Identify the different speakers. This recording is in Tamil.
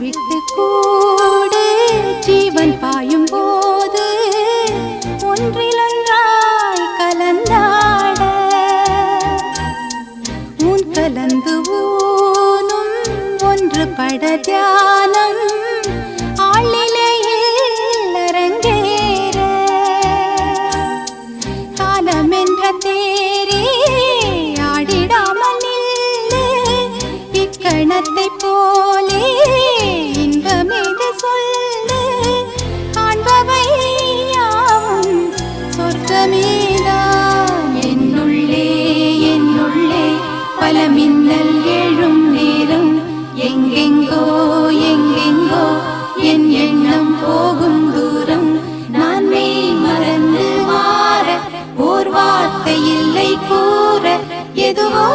Speaker 1: விட்டு கூட ஜீவன் பாயும் போது ஒன்றிலொன்றாய் கலந்தாட. உன் கலந்து ஊனும் ஒன்று பட தியானம். ஆளிலையில் அரங்கேற. காலம் என்ற தேரே ஆடிடாமல் நில்லு. இக்கணத்தை போலே பல மின்னல் எழும் நேரம். எங்கெங்கோ எங்கெங்கோ என் எண்ணம் போகும் தூரம். நான் மெய் மறந்து மாற ஓர் வார்த்தை இல்லை கூற. எதுவோ